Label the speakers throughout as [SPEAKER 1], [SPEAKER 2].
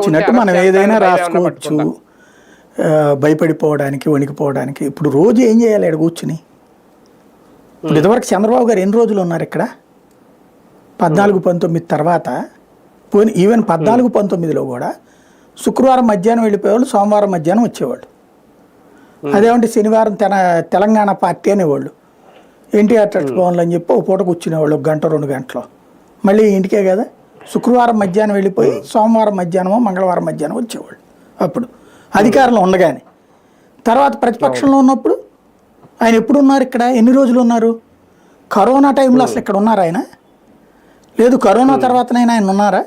[SPEAKER 1] వచ్చినట్టు మనం ఏదైనా రాసుకోవచ్చు. భయపడిపోవడానికి వణికిపోవడానికి. ఇప్పుడు రోజు ఏం చేయాలి? ఇక్కడ కూర్చుని. ఇప్పుడు ఇదివరకు చంద్రబాబు గారు ఎన్ని రోజులు ఉన్నారు ఇక్కడ? పద్నాలుగు పంతొమ్మిది తర్వాత. పోనీ ఈవెన్ పద్నాలుగు పంతొమ్మిదిలో కూడా శుక్రవారం మధ్యాహ్నం వెళ్ళిపోయేవాళ్ళు సోమవారం మధ్యాహ్నం వచ్చేవాళ్ళు. అదేమంటే శనివారం తెన తెలంగాణ పార్టీ అనేవాళ్ళు. ఎన్టీఆర్ ట్రస్ట్ భవన్లు అని చెప్పి ఒక పూట కూర్చునేవాళ్ళు ఒక గంట రెండు గంటలు. మళ్ళీ ఇంటికే కదా? శుక్రవారం మధ్యాహ్నం వెళ్ళిపోయి సోమవారం మధ్యాహ్నమో మంగళవారం మధ్యాహ్నం వచ్చేవాళ్ళు. అప్పుడు అధికారంలో ఉండగానే. తర్వాత ప్రతిపక్షంలో ఉన్నప్పుడు ఆయన ఎప్పుడు ఉన్నారు ఇక్కడ? ఎన్ని రోజులు ఉన్నారు? కరోనా టైంలో అసలు ఇక్కడ ఉన్నారు ఆయన? లేదు కరోనా తర్వాతనైనా ఆయన ఉన్నారా?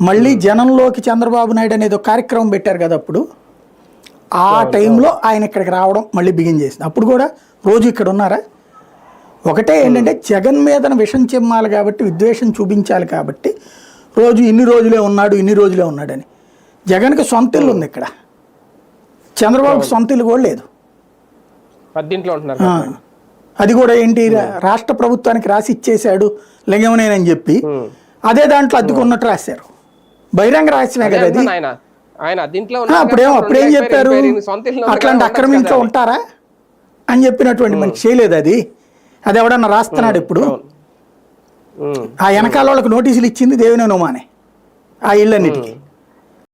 [SPEAKER 1] మళ్ళీ జనంలోకి చంద్రబాబు నాయుడు అనేది ఒక కార్యక్రమం పెట్టారు కదా అప్పుడు. ఆ టైంలో ఆయన ఇక్కడికి రావడం మళ్ళీ బిగిన్ చేసింది. అప్పుడు కూడా రోజు ఇక్కడ ఉన్నారా? ఒకటే ఏంటంటే జగన్ మీద విషం చెమ్మాలి కాబట్టి విద్వేషం చూపించాలి కాబట్టి రోజు ఇన్ని రోజులే ఉన్నాడు ఇన్ని రోజులే ఉన్నాడని. జగన్కి సొంత ఇల్లు ఉంది ఇక్కడ. చంద్రబాబుకి సొంత ఇల్లు కూడా లేదు. అది కూడా ఏంటి రాష్ట్ర ప్రభుత్వానికి రాసి ఇచ్చేశాడు లింగమనేనని చెప్పి. అదే దాంట్లో అద్దెకున్నట్టు రాశారు. బహిరంగ రహస్యమే కదా అది?
[SPEAKER 2] ఆయన. దీంట్లో
[SPEAKER 1] అప్పుడేమో అప్పుడేం చెప్పారు? అట్లాంటి అక్రమింట్లో ఉంటారా? అని చెప్పినటువంటి మనకి చేయలేదు అది. అది ఎవడన్నా రాస్తున్నాడు ఇప్పుడు? ఆ వెనకాల వాళ్ళకి నోటీసులు ఇచ్చింది దేవినేని ఉమానే ఆ ఇళ్ళన్నిటికీ.